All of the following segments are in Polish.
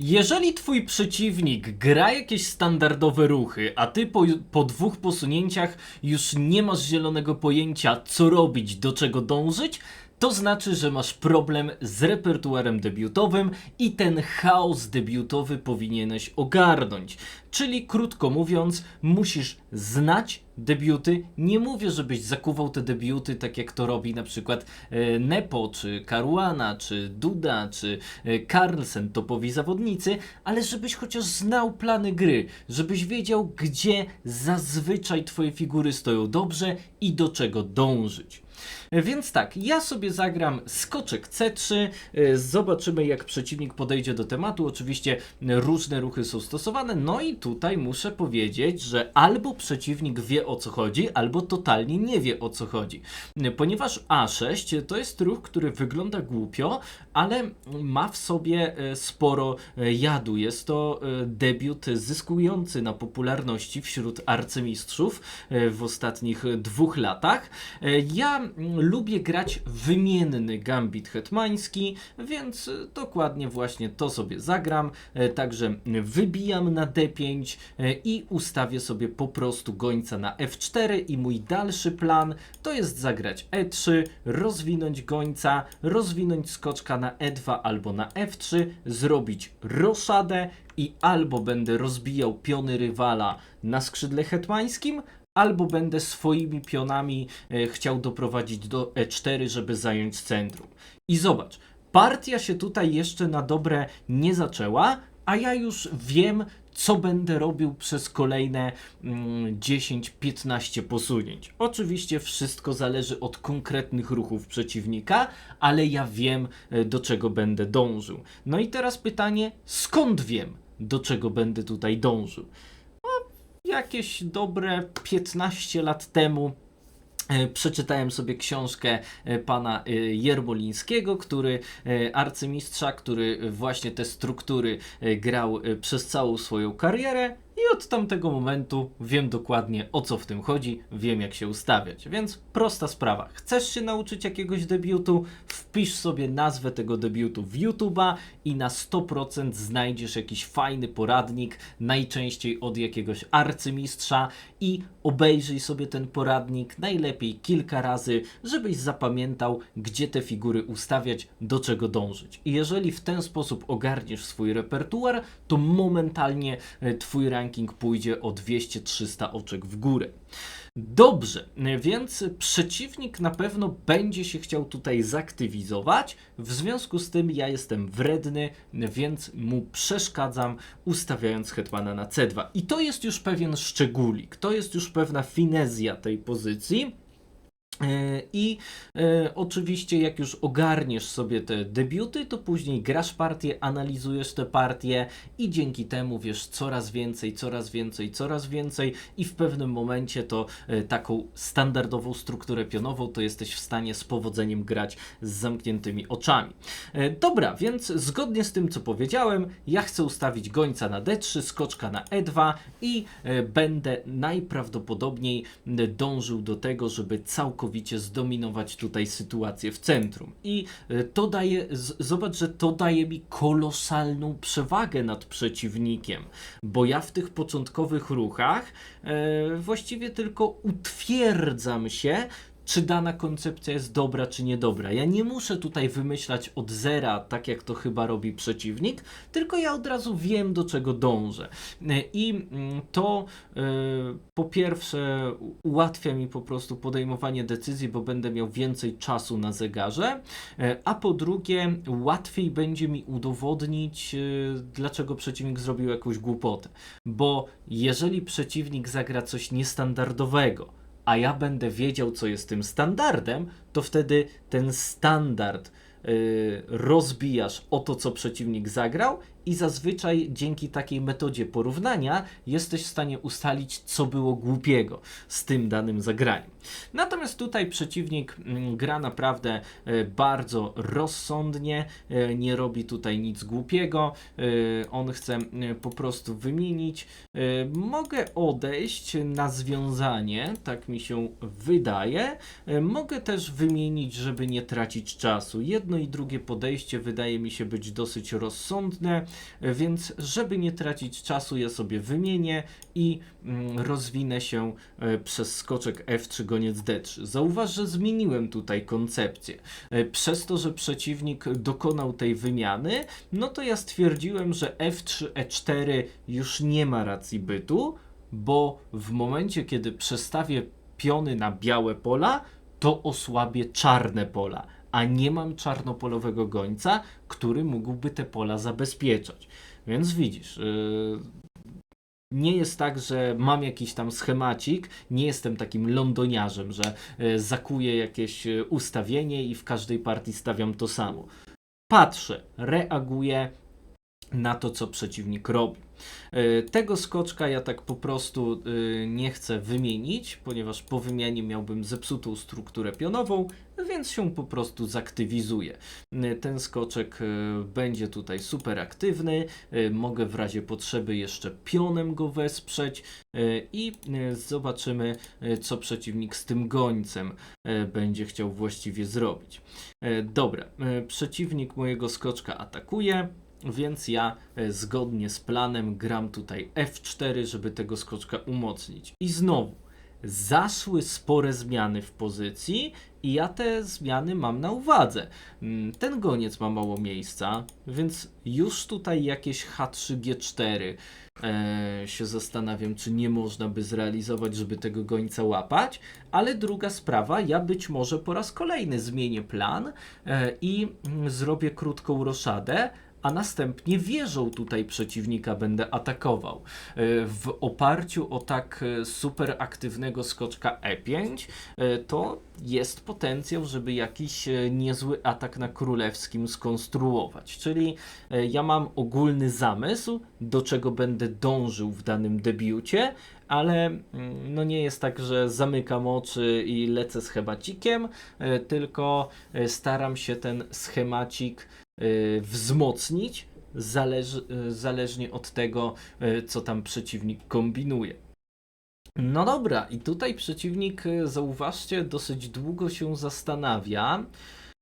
Jeżeli twój przeciwnik gra jakieś standardowe ruchy, a ty po, po dwóch posunięciach już nie masz zielonego pojęcia, co robić, do czego dążyć, to znaczy, że masz problem z repertuarem debiutowym i ten chaos debiutowy powinieneś ogarnąć. Czyli krótko mówiąc, musisz znać debiuty. Nie mówię, żebyś zakuwał te debiuty tak jak to robi na przykład e, Nepo, czy Caruana, czy Duda, czy e, Carlsen, topowi zawodnicy, ale żebyś chociaż znał plany gry, żebyś wiedział, gdzie zazwyczaj twoje figury stoją dobrze i do czego dążyć. Więc tak, ja sobie zagram skoczek C3, e, zobaczymy jak przeciwnik podejdzie do tematu. Oczywiście różne ruchy są stosowane, no i tutaj muszę powiedzieć, że albo przeciwnik wie o co chodzi, albo totalnie nie wie o co chodzi. Ponieważ A6 to jest ruch, który wygląda głupio, ale ma w sobie e, sporo e, jadu. Jest to e, debiut zyskujący na popularności wśród arcymistrzów w ostatnich dwóch latach. Ja lubię grać wymienny gambit hetmański, więc dokładnie właśnie to sobie zagram. Także wybijam na D5 e, i ustawię sobie po prostu gońca na F4 i mój dalszy plan to jest zagrać E3, rozwinąć gońca, rozwinąć skoczka na E2 albo na F3, zrobić roszadę i albo będę rozbijał piony rywala na skrzydle hetmańskim, albo będę swoimi pionami e, chciał doprowadzić do E4, żeby zająć centrum. I zobacz, partia się tutaj jeszcze na dobre nie zaczęła, a ja już wiem, co będę robił przez kolejne mm, 10-15 posunięć. Oczywiście wszystko zależy od konkretnych ruchów przeciwnika, ale ja wiem, e, do czego będę dążył. No i teraz pytanie, skąd wiem, do czego będę tutaj dążył? jakieś dobre 15 lat temu przeczytałem sobie książkę e, pana e, Jermolińskiego, który e, arcymistrza, który właśnie te struktury e, grał e, przez całą swoją karierę. I od tamtego momentu wiem dokładnie o co w tym chodzi, wiem jak się ustawiać. Więc prosta sprawa. Chcesz się nauczyć jakiegoś debiutu? Wpisz sobie nazwę tego debiutu w YouTube'a i na 100% znajdziesz jakiś fajny poradnik, najczęściej od jakiegoś arcymistrza i obejrzyj sobie ten poradnik najlepiej kilka razy, żebyś zapamiętał, gdzie te figury ustawiać, do czego dążyć. I jeżeli w ten sposób ogarniesz swój repertuar, to momentalnie e, twój ranking pójdzie o 200-300 oczek w górę. Dobrze, więc przeciwnik na pewno będzie się chciał tutaj zaktywizować. W związku z tym ja jestem wredny, więc mu przeszkadzam, ustawiając hetmana na C2. I to jest już pewien szczególik, to jest już pewna finezja tej pozycji. E, I e, oczywiście, jak już ogarniesz sobie te debiuty, to później grasz partię, analizujesz te partie i dzięki temu wiesz coraz więcej, coraz więcej, coraz więcej, i w pewnym momencie to e, taką standardową strukturę pionową to jesteś w stanie z powodzeniem grać z zamkniętymi oczami. E, dobra, więc zgodnie z tym, co powiedziałem, ja chcę ustawić gońca na D3, skoczka na E2 i e, będę najprawdopodobniej dążył do tego, żeby całkowicie zdominować tutaj sytuację w centrum. I e, to daje, zobacz, że to daje mi kolosalną przewagę nad przeciwnikiem, bo ja w tych początkowych ruchach e, właściwie tylko utwierdzam się, czy dana koncepcja jest dobra, czy niedobra. Ja nie muszę tutaj wymyślać od zera, tak jak to chyba robi przeciwnik, tylko ja od razu wiem, do czego dążę. I mm, to e, po pierwsze ułatwia mi po prostu podejmowanie decyzji, bo będę miał więcej czasu na zegarze, e, a po drugie łatwiej będzie mi udowodnić, e, dlaczego przeciwnik zrobił jakąś głupotę. Bo jeżeli przeciwnik zagra coś niestandardowego, a ja będę wiedział, co jest tym standardem, to wtedy ten standard y, rozbijasz o to, co przeciwnik zagrał, i zazwyczaj dzięki takiej metodzie porównania jesteś w stanie ustalić, co było głupiego z tym danym zagraniem. Natomiast tutaj przeciwnik mm, gra naprawdę e, bardzo rozsądnie, e, nie robi tutaj nic głupiego. e, On chce po prostu wymienić. Mogę odejść na związanie, tak mi się wydaje. Mogę też wymienić, żeby nie tracić czasu. Jedno i drugie podejście wydaje mi się być dosyć rozsądne. Więc żeby nie tracić czasu, ja sobie wymienię i mm, rozwinę się e, przez skoczek F3 goniec D3. Zauważ, że zmieniłem tutaj koncepcję. E, Przez to, że przeciwnik dokonał tej wymiany, no to ja stwierdziłem, że F3 E4 już nie ma racji bytu, bo w momencie, kiedy przestawię piony na białe pola, to osłabię czarne pola, a nie mam czarnopolowego gońca, który mógłby te pola zabezpieczać. Więc widzisz, yy, nie jest tak, że mam jakiś tam schemacik, nie jestem takim londoniarzem, że yy, zakuję jakieś yy, ustawienie i w każdej partii stawiam to samo. Patrzę, reaguję na to, co przeciwnik robi. Tego skoczka ja tak po prostu nie chcę wymienić, ponieważ po wymianie miałbym zepsutą strukturę pionową, więc się po prostu zaktywizuje. Ten skoczek e, będzie tutaj super aktywny, e, mogę w razie potrzeby jeszcze pionem go wesprzeć e, i zobaczymy, co przeciwnik z tym gońcem będzie chciał właściwie zrobić. Dobra, przeciwnik mojego skoczka atakuje. Więc ja zgodnie z planem gram tutaj F4, żeby tego skoczka umocnić. I znowu, zaszły spore zmiany w pozycji i ja te zmiany mam na uwadze. Mm, Ten goniec ma mało miejsca, więc już tutaj jakieś H3, G4 e, się zastanawiam, czy nie można by zrealizować, żeby tego gońca łapać. Ale druga sprawa, ja być może po raz kolejny zmienię plan e, i mm, zrobię krótką roszadę, a następnie wieżą tutaj przeciwnika będę atakował. E, W oparciu o tak e, super aktywnego skoczka E5, e, to jest potencjał, żeby jakiś niezły atak na królewskim skonstruować. Czyli ja mam ogólny zamysł, do czego będę dążył w danym debiucie, ale mm, no nie jest tak, że zamykam oczy i lecę schemacikiem, tylko staram się ten schemacik wzmocnić, zależy, y, zależnie od tego, y, co tam przeciwnik kombinuje. No dobra, i tutaj przeciwnik, y, zauważcie, dosyć długo się zastanawia.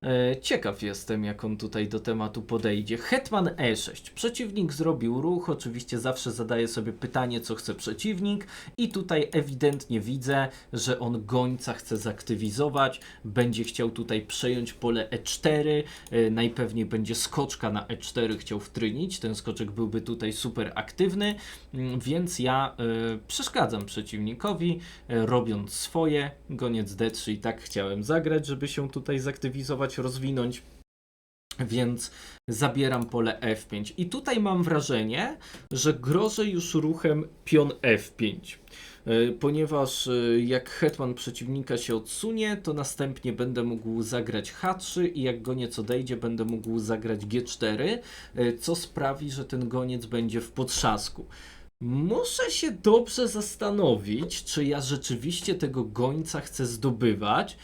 E, Ciekaw jestem, jak on tutaj do tematu podejdzie. Hetman E6. Przeciwnik zrobił ruch, oczywiście zawsze zadaje sobie pytanie, co chce przeciwnik, i tutaj ewidentnie widzę, że on gońca chce zaktywizować, będzie chciał tutaj przejąć pole E4, e, najpewniej będzie skoczka na E4 chciał wtrynić, ten skoczek byłby tutaj super aktywny, mm, więc ja e, przeszkadzam przeciwnikowi, robiąc swoje, goniec D3 i tak chciałem zagrać, żeby się tutaj zaktywizować, rozwinąć. Więc zabieram pole F5. I tutaj mam wrażenie, że grożę już ruchem pion F5. E, Ponieważ e, jak hetman przeciwnika się odsunie, to następnie będę mógł zagrać H3 i jak goniec odejdzie, będę mógł zagrać G4, e, co sprawi, że ten goniec będzie w potrzasku. Muszę się dobrze zastanowić, czy ja rzeczywiście tego gońca chcę zdobywać,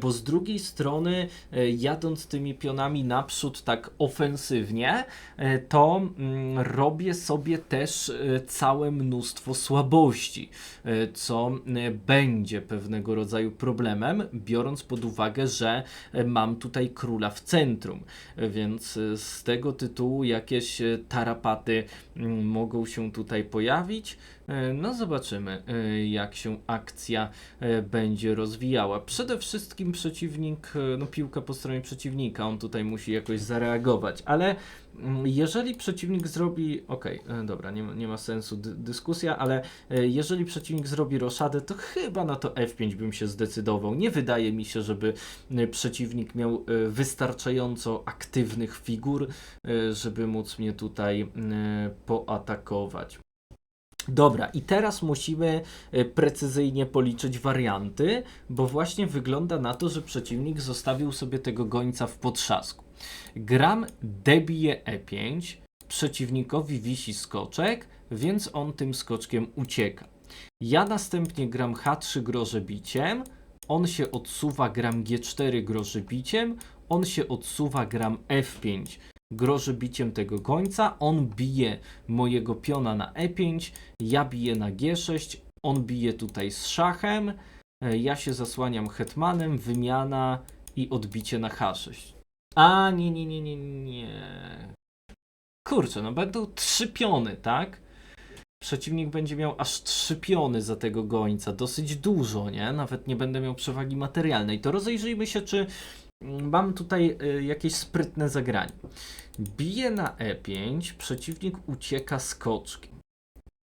bo z drugiej strony, e, jadąc tymi pionami naprzód tak ofensywnie, e, to mm, robię sobie też e, całe mnóstwo słabości, e, co e, będzie pewnego rodzaju problemem, biorąc pod uwagę, że e, mam tutaj króla w centrum, E, więc e, z tego tytułu jakieś e, tarapaty mm, mogą się tutaj pojawić. E, No zobaczymy, e, jak się akcja e, będzie rozwijała. Przede wszystkim przeciwnik, no piłka po stronie przeciwnika, on tutaj musi jakoś zareagować, ale mm, jeżeli przeciwnik zrobi, okej, e, dobra, nie, nie ma sensu dy, dyskusja, ale jeżeli przeciwnik zrobi roszadę, to chyba na to F5 bym się zdecydował. Nie wydaje mi się, żeby przeciwnik miał wystarczająco aktywnych figur, żeby móc mnie tutaj poatakować. Dobra, i teraz musimy e, precyzyjnie policzyć warianty, bo właśnie wygląda na to, że przeciwnik zostawił sobie tego gońca w potrzasku. Gram debije E5, przeciwnikowi wisi skoczek, więc on tym skoczkiem ucieka. Ja następnie gram H3 groże biciem, on się odsuwa, gram G4 groże biciem, on się odsuwa, gram F5 groży biciem tego gońca, on bije mojego piona na E5, ja biję na G6, on bije tutaj z szachem, e, ja się zasłaniam hetmanem, wymiana i odbicie na H6. A, nie, nie, nie, nie, nie. kurczę, no będą trzy piony, tak? Przeciwnik będzie miał aż trzy piony za tego gońca, dosyć dużo, nie? Nawet nie będę miał przewagi materialnej. To rozejrzyjmy się, czy mam tutaj y, jakieś sprytne zagranie. Bije na E5, przeciwnik ucieka skoczkiem.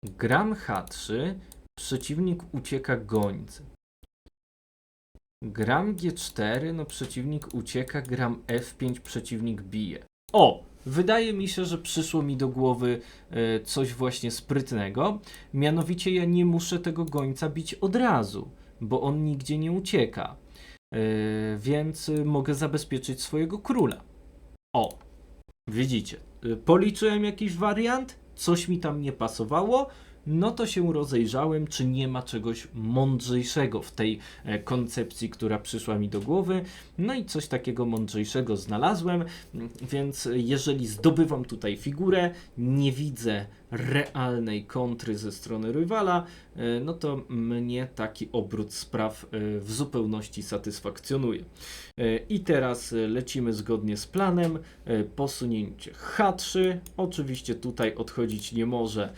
Gram H3, przeciwnik ucieka gońcem. Gram G4, no przeciwnik ucieka, gram F5, przeciwnik bije. O! Wydaje mi się, że przyszło mi do głowy e, coś właśnie sprytnego. Mianowicie ja nie muszę tego gońca bić od razu, bo on nigdzie nie ucieka. E, więc mogę zabezpieczyć swojego króla. O! Widzicie, y, policzyłem jakiś wariant, coś mi tam nie pasowało, no to się rozejrzałem, czy nie ma czegoś mądrzejszego w tej e, koncepcji, która przyszła mi do głowy. No i coś takiego mądrzejszego znalazłem, więc jeżeli zdobywam tutaj figurę, nie widzę realnej kontry ze strony rywala, e, no to mnie taki obrót spraw e, w zupełności satysfakcjonuje. E, I teraz lecimy zgodnie z planem. Posunięcie H3. Oczywiście tutaj odchodzić nie może,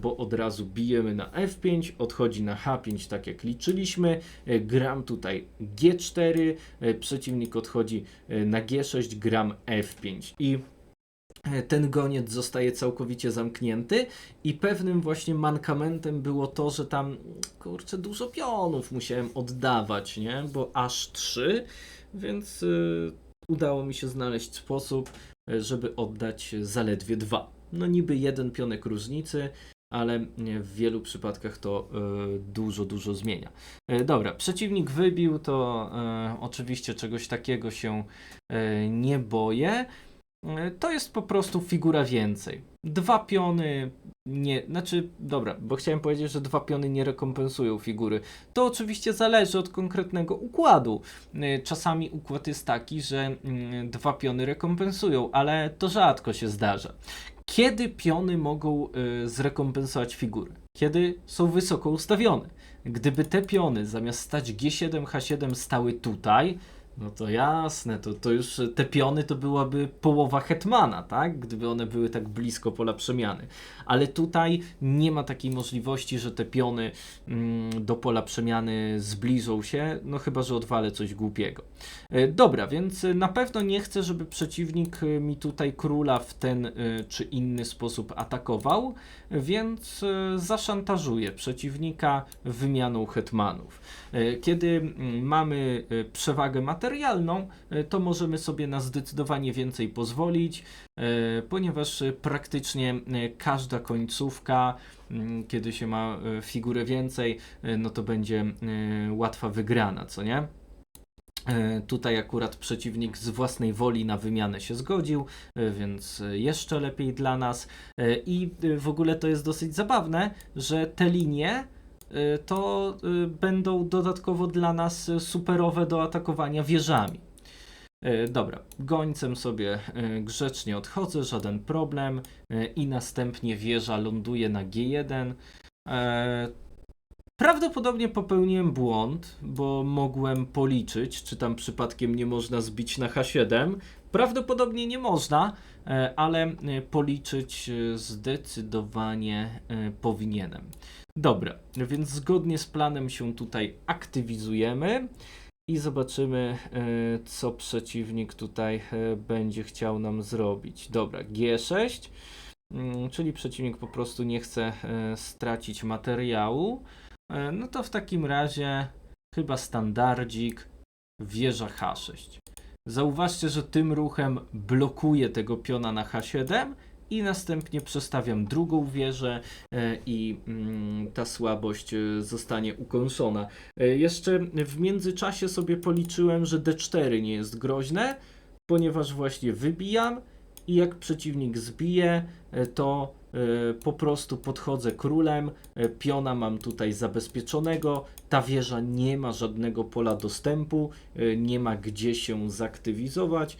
bo od razu bijemy na F5, odchodzi na H5, tak jak liczyliśmy. Gram tutaj G4, e, przeciwnik odchodzi na G6, gram F5. I ten goniec zostaje całkowicie zamknięty i pewnym właśnie mankamentem było to, że tam kurczę dużo pionów musiałem oddawać, nie? Bo aż trzy, więc y, udało mi się znaleźć sposób, y, żeby oddać zaledwie dwa. No niby jeden pionek różnicy, ale w wielu przypadkach to y, dużo, dużo zmienia. Dobra, przeciwnik wybił, to oczywiście czegoś takiego się nie boję. Y, To jest po prostu figura więcej. Dwa piony nie, znaczy, dobra, bo chciałem powiedzieć, że dwa piony nie rekompensują figury. To oczywiście zależy od konkretnego układu. Y, Czasami układ jest taki, że mm, dwa piony rekompensują, ale to rzadko się zdarza. Kiedy piony mogą y, zrekompensować figury? Kiedy są wysoko ustawione. Gdyby te piony zamiast stać G7, H7 stały tutaj, no to jasne, to, to już te piony to byłaby połowa hetmana, tak? Gdyby one były tak blisko pola przemiany. Ale tutaj nie ma takiej możliwości, że te piony mm, do pola przemiany zbliżą się, no chyba, że odwalę coś głupiego. E, Dobra, więc na pewno nie chcę, żeby przeciwnik e, mi tutaj króla w ten e, czy inny sposób atakował, więc zaszantażuję przeciwnika wymianą hetmanów. Kiedy mm, mamy przewagę materialną, e, to możemy sobie na zdecydowanie więcej pozwolić, e, ponieważ praktycznie e, każda końcówka, mm, kiedy się ma figurę więcej, no to będzie łatwa wygrana, co nie? Tutaj akurat przeciwnik z własnej woli na wymianę się zgodził, więc jeszcze lepiej dla nas. I w ogóle to jest dosyć zabawne, że te linie to e, będą dodatkowo dla nas superowe do atakowania wieżami. E, Dobra, gońcem sobie grzecznie odchodzę, żaden problem. I następnie wieża ląduje na G1. Prawdopodobnie popełniłem błąd, bo mogłem policzyć, czy tam przypadkiem nie można zbić na H7. Prawdopodobnie nie można, e, ale e, policzyć e, zdecydowanie powinienem. Dobra, więc zgodnie z planem się tutaj aktywizujemy i zobaczymy, co przeciwnik tutaj będzie chciał nam zrobić. Dobra, G6, mm, czyli przeciwnik po prostu nie chce stracić materiału. E, No to w takim razie chyba standardzik wieża H6. Zauważcie, że tym ruchem blokuję tego piona na H7 i następnie przestawiam drugą wieżę e, i mm, ta słabość e, zostanie ukończona. Jeszcze w międzyczasie sobie policzyłem, że D4 nie jest groźne, ponieważ właśnie wybijam i jak przeciwnik zbije, to po prostu podchodzę królem, e, piona mam tutaj zabezpieczonego, ta wieża nie ma żadnego pola dostępu, e, nie ma gdzie się zaktywizować,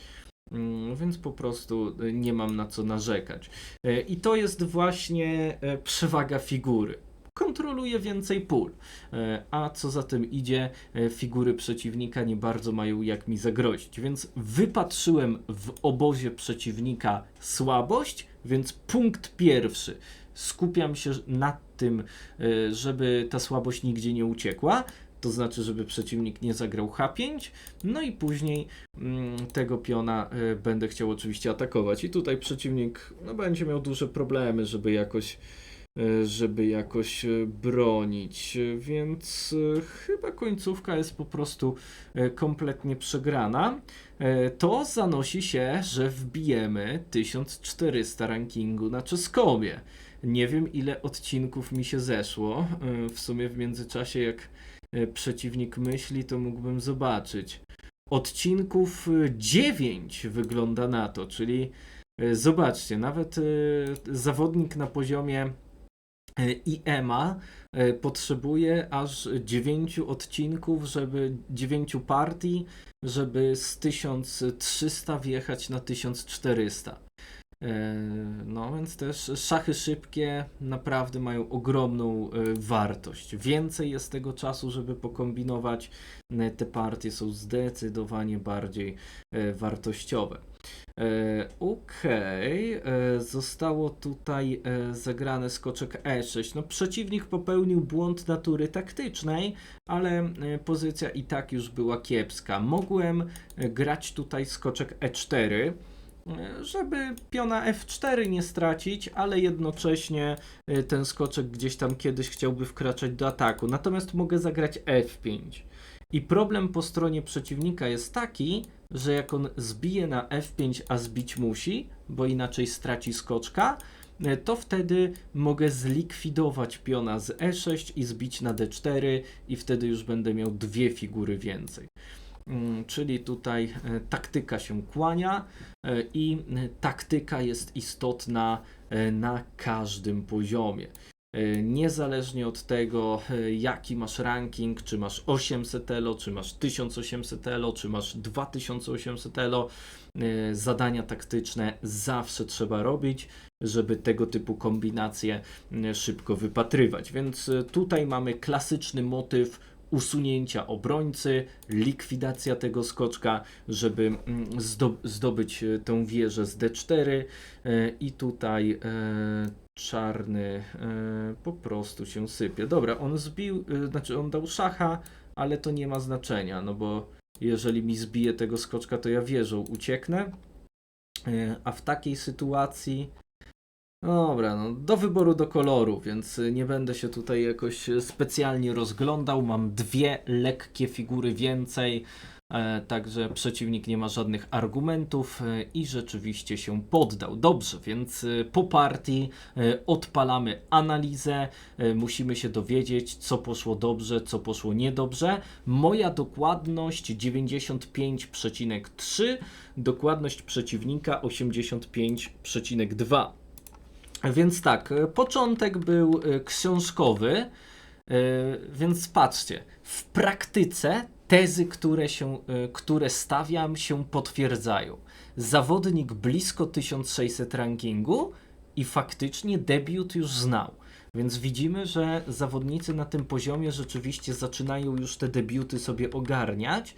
mm, więc po prostu e, nie mam na co narzekać. E, I to jest właśnie e, przewaga figury. Kontroluje więcej pól. E, A co za tym idzie, e, figury przeciwnika nie bardzo mają jak mi zagrozić. Więc wypatrzyłem w obozie przeciwnika słabość, więc punkt pierwszy. Skupiam się na tym, e, żeby ta słabość nigdzie nie uciekła. To znaczy, żeby przeciwnik nie zagrał H5, no i później mm, tego piona e, będę chciał oczywiście atakować. I tutaj przeciwnik no, będzie miał duże problemy, żeby jakoś żeby jakoś e, bronić, E, więc e, chyba końcówka jest po prostu e, kompletnie przegrana. E, To zanosi się, że wbijemy 1400 rankingu na czeskobie. Nie wiem ile odcinków mi się zeszło. E, W sumie w międzyczasie jak e, przeciwnik myśli, to mógłbym zobaczyć. Odcinków 9 wygląda na to, czyli e, zobaczcie, nawet e, zawodnik na poziomie e, IEMA e, potrzebuje aż 9 odcinków, żeby 9 partii, żeby z 1300 wjechać na 1400. E, No więc też szachy szybkie naprawdę mają ogromną e, wartość. Więcej jest tego czasu, żeby pokombinować. E, Te partie są zdecydowanie bardziej wartościowe. Okej, e, zostało tutaj zagrane skoczek E6. No przeciwnik popełnił błąd natury taktycznej, ale pozycja i tak już była kiepska. Mogłem grać tutaj skoczek E4, e, żeby piona F4 nie stracić, ale jednocześnie e, ten skoczek gdzieś tam kiedyś chciałby wkraczać do ataku. Natomiast mogę zagrać F5. I problem po stronie przeciwnika jest taki, że jak on zbije na F5, a zbić musi, bo inaczej straci skoczka, e, to wtedy mogę zlikwidować piona z E6 i zbić na D4 i wtedy już będę miał dwie figury więcej. Mm, Czyli tutaj e, taktyka się kłania e, i e, taktyka jest istotna na każdym poziomie. Niezależnie od tego, jaki masz ranking, czy masz 800 elo, czy masz 1800 elo, czy masz 2800 elo, zadania taktyczne zawsze trzeba robić, żeby tego typu kombinacje szybko wypatrywać. Więc tutaj mamy klasyczny motyw usunięcia obrońcy, likwidacja tego skoczka, żeby mm, zdo- zdobyć e, tę wieżę z D4 e, i tutaj e, czarny po prostu się sypie. Dobra, on zbił, znaczy on dał szacha, ale to nie ma znaczenia, no bo jeżeli mi zbije tego skoczka, to ja wieżą ucieknę, a w takiej sytuacji Dobra, no do wyboru do koloru, więc y, nie będę się tutaj jakoś y, specjalnie rozglądał. Mam dwie lekkie figury więcej, e, także przeciwnik nie ma żadnych argumentów e, i rzeczywiście się poddał. Dobrze, więc y, po partii e, odpalamy analizę. E, musimy się dowiedzieć, co poszło dobrze, co poszło niedobrze. Moja dokładność 95,3, dokładność przeciwnika 85,2. Więc tak, e, początek był e, książkowy, e, więc patrzcie, w praktyce tezy, które, się, które stawiam, się potwierdzają. Zawodnik blisko 1600 rankingu i faktycznie debiut już znał. Więc widzimy, że zawodnicy na tym poziomie rzeczywiście zaczynają już te debiuty sobie ogarniać.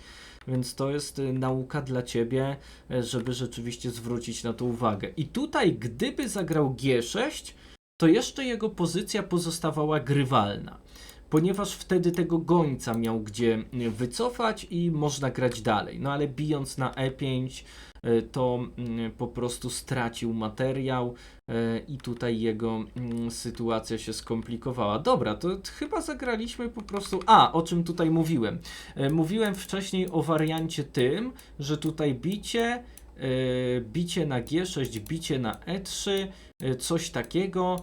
Więc to jest y, nauka dla ciebie, e, żeby rzeczywiście zwrócić na to uwagę. I tutaj, gdyby zagrał G6, to jeszcze jego pozycja pozostawała grywalna, ponieważ wtedy tego gońca miał gdzie y, wycofać i można grać dalej. No ale bijąc na E5, y, to mm, po prostu stracił materiał i tutaj jego mm, sytuacja się skomplikowała. Dobra, to chyba zagraliśmy po prostu. A, o czym tutaj mówiłem? Mówiłem wcześniej o wariancie tym, że tutaj bicie, bicie na G6, bicie na E3, e, coś takiego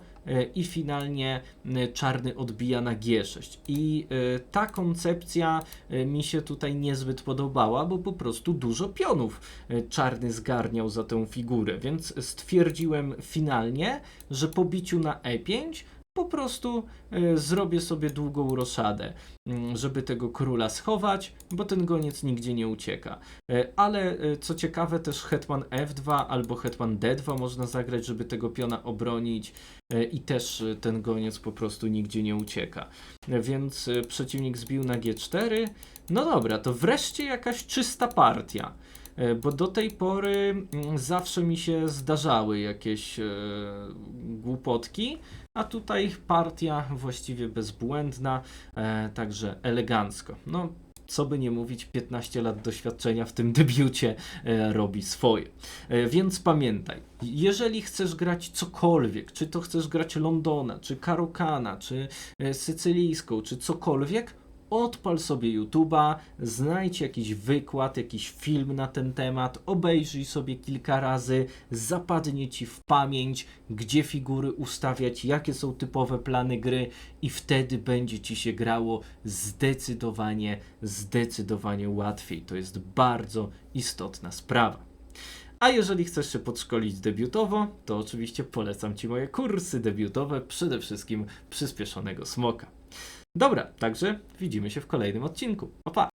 i finalnie e, czarny odbija na G6. I e, ta koncepcja e, mi się tutaj niezbyt podobała, bo po prostu dużo pionów czarny zgarniał za tę figurę, więc stwierdziłem finalnie, że po biciu na E5 po prostu e, zrobię sobie długą roszadę, mm, żeby tego króla schować, bo ten goniec nigdzie nie ucieka. E, Ale e, co ciekawe, też hetman F2 albo hetman D2 można zagrać, żeby tego piona obronić i też ten goniec po prostu nigdzie nie ucieka. Więc przeciwnik zbił na G4. No dobra, to wreszcie jakaś czysta partia. Bo do tej pory mm, zawsze mi się zdarzały jakieś e, głupotki, a tutaj partia właściwie bezbłędna, e, także elegancko. No, co by nie mówić, 15 lat doświadczenia w tym debiucie e, robi swoje. E, więc pamiętaj, jeżeli chcesz grać cokolwiek, czy to chcesz grać Londona, czy Karokana, czy e, Sycylijską, czy cokolwiek, odpal sobie YouTube'a, znajdź jakiś wykład, jakiś film na ten temat, obejrzyj sobie kilka razy, zapadnie ci w pamięć, gdzie figury ustawiać, jakie są typowe plany gry i wtedy będzie ci się grało zdecydowanie, zdecydowanie łatwiej. To jest bardzo istotna sprawa. A jeżeli chcesz się podszkolić debiutowo, to oczywiście polecam Ci moje kursy debiutowe, przede wszystkim przyspieszonego smoka. Dobra, także widzimy się w kolejnym odcinku. Pa, pa!